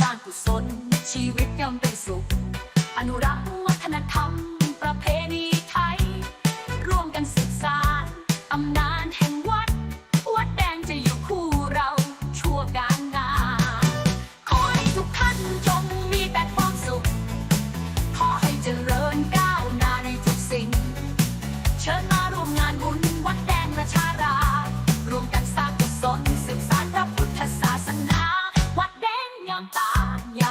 สร้างกุศล ชีวิตย่อมเป็นสุข อนุรักษ์วัฒนธรรม ประเพณีไทย ร่วมกันศึกษาตำนานแห่งวัด วัดแดงจะอยู่คู่เราชั่วการงานขอให้ทุกท่านจงมีแต่ความสุข ขอให้เจริญก้าวหน้าในทุกสิ่ง เชิญมาร่วมงานบุญวัดแดงประชาราร์ร่วมกันสร้างกุศลสืบสานพระพุทธศาสนา วัดแดงยามตา ย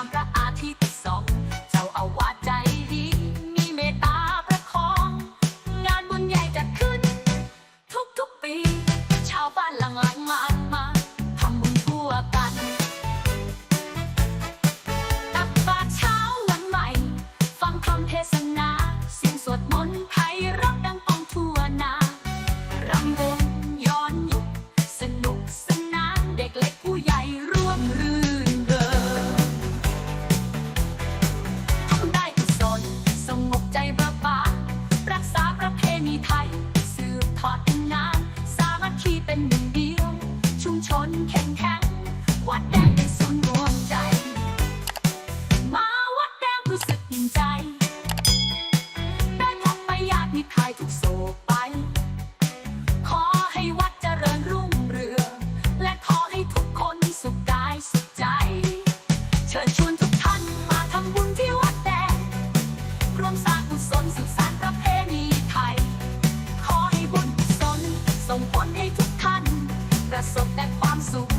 ประสบแต่ความสุข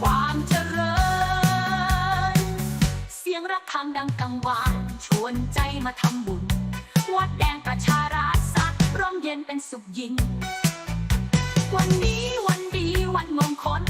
ความเจริญ เสียงระฆังดังกังวานชวนใจมาทำบุญ วัดแดงประชาราษฎร์สักร่มเย็นเป็นสุขยิ่ง วันนี้วันดีวันมงคล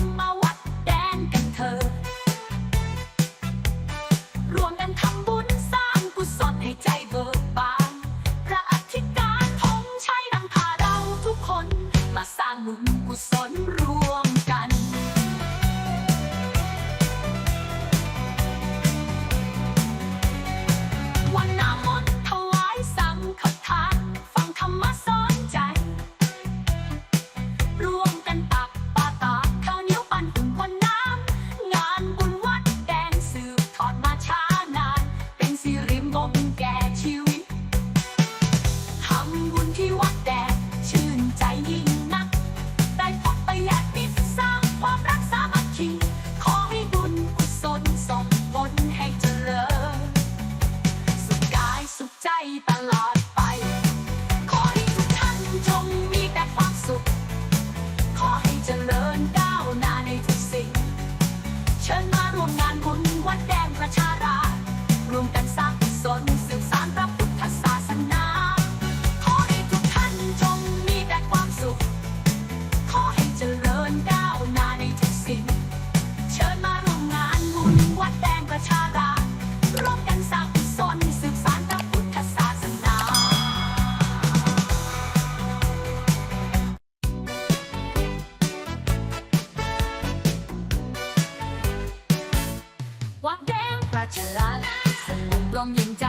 มเย็นใจ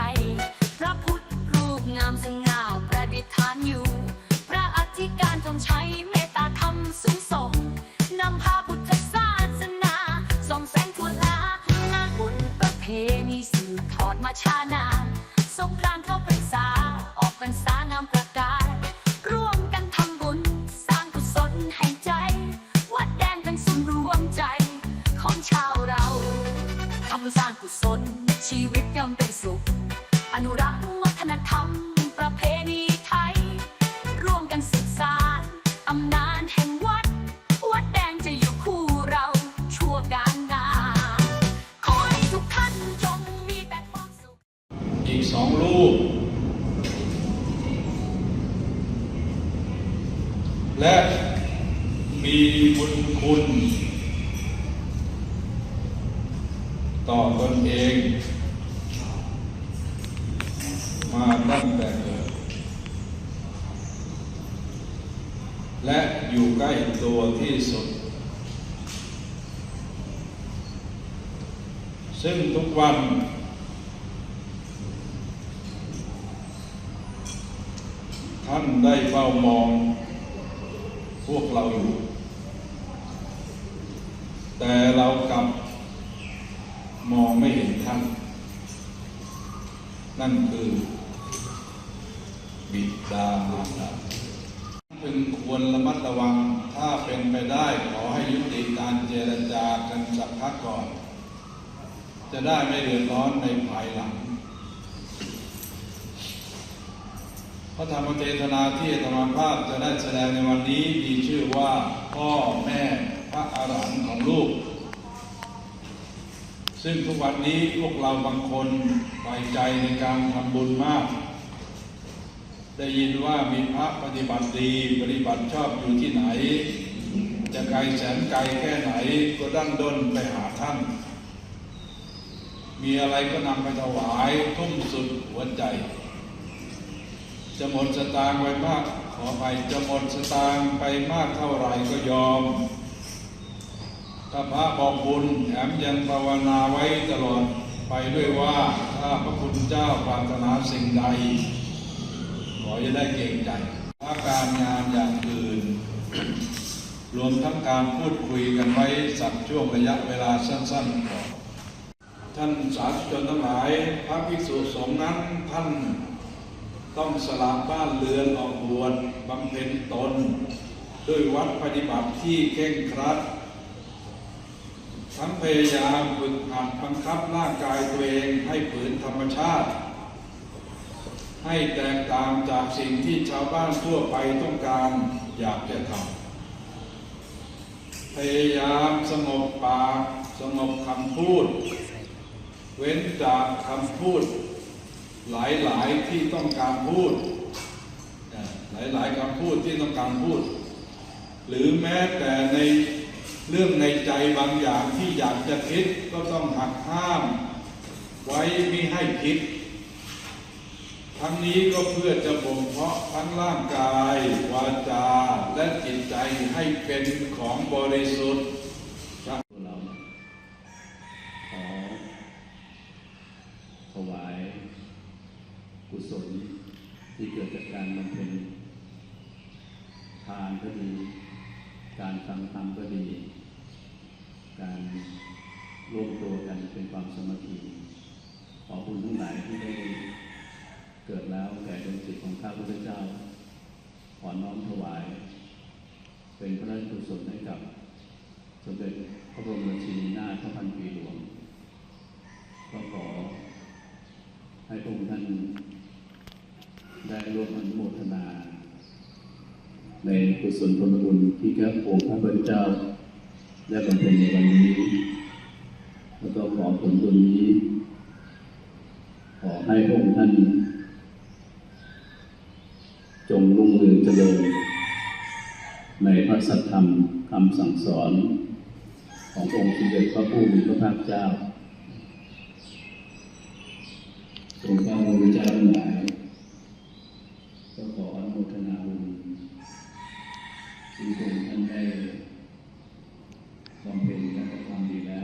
พระพุทธรูปงามสง่าประดิษฐานอยู่ พระอธิการทรงใช้เมตตาธรรมสูงส่งนำพาพุทธศาสนาส่องแสงทั่วลางานบุญประเพณีสืบทอดมาช้านานสงกรานต์เข้าพรรษาออกพรรษางามประ สุข อนุรักษ์วัฒนธรรม ประเพณีไทย ร่วมกันศึกษาตำนานแห่งวัด วัดแดงจะอยู่คู่เราชั่วการงานขอให้ทุกท่านจงมีแต่ความสุข อีกสองรูป และมีบุญคุณต่อตนเอง ตั้งแต่เกิด และอยู่ใกล้ตัวที่สุด ซึ่งทุกวัน ท่านได้เฝ้ามอง พวกเราอยู่ แต่เรากลับมองไม่เห็นท่าน นั่นคือบิดามารดาพึงควรระมัดระวัง ถ้าเป็นไปได้ขอให้ยุติการเจรจากัน สักพักก่อน จะได้ไม่เดือดร้อนในภายหลัง พระธรรมเทศนาที่อาตมภาพจะได้แสดงในวันนี้มีชื่อว่าพ่อแม่พระอรหันต์ของลูก ซึ่งทุกวันนี้พวกเราบางคนใฝ่ใจในการทำบุญมากได้ยินว่ามีพระปฏิบัติดีปฏิบัติชอบอยู่ที่ไหน จะไกลแสนไกลแค่ไหนก็ดั้นด้นไปหาท่าน มีอะไรก็นำไปถวายทุ่มสุดหัวใจ จะหมดสตางค์ไว้มากขอไปจะหมดสตางค์ไปมากเท่าไหร่ก็ยอมถ้าพระบอกบุญแถมยังภาวนาไว้ตลอดไปด้วยว่าถ้าพระคุณเจ้าปรารถนาสิ่งใด ขอจะได้เก่งใจถ้าการงานอย่างอื่น รวมทั้งการพูดคุยกันไว้สักช่วงระยะเวลาสั้นๆก่อนท่านสาธุชนทั้งหลายพระภิกษุสงฆ์นั้นท่านต้องสละบ้านเรือนออกบวชบำเพ็ญตน ด้วยวัดปฏิบัติที่เคร่งครัด ทั้งพยายามฝึกหัดบังคับร่างกายตัวเองให้ฝืนธรรมชาติ ให้แตกต่างจากสิ่งที่ชาวบ้านทั่วไปต้องการอยากจะทำ พยายามสงบปากสงบคำพูด เว้นจากคำพูด หลายๆที่ต้องการพูด หลายๆคำพูดที่ต้องการพูด หรือแม้แต่ในเรื่องในใจบางอย่างที่อยากจะคิดก็ต้องหักห้าม ไว้ไม่ให้คิด ทั้งนี้ก็เพื่อจะบ่มเพาะทั้งร่างกาย วาจา และจิตใจให้เป็นของบริสุทธิ์ตัวเราขอถวาย กุศลที่เกิดจากการบำเพ็ญทานก็ดี การฟังธรรมก็ดี การร่วมตัวกันเป็นความสมัคคีขอบุญทั้งหลายที่ได้ เกิดแล้วแก่ดวงจิตของข้าพุทธเจ้า ขอน้อมถวาย เป็นพระราชกุศลให้กับ สมเด็จพระบรมชินีนาถพระพันปีหลวง ก็ขอให้พระองค์ท่านได้ร่วมอนุโมทนา ในกุศลผลบุญที่แก่องค์พระพุทธเจ้าได้บำเพ็ญในวันนี้ แล้วก็ขอผลบุญนี้ ขอให้พระองค์ท่าน จงรุ่งเรืองเจริญในพระสัทธรรมคำสั่งสอน ขององค์สมเด็จพระผู้มีพระภาคเจ้าทรงพระพุทธเจ้าทั้งหลายก็ขออนุโมทนาบุญที่ทรงท่านได้บำเพ็ญและกระทำดีแล้ว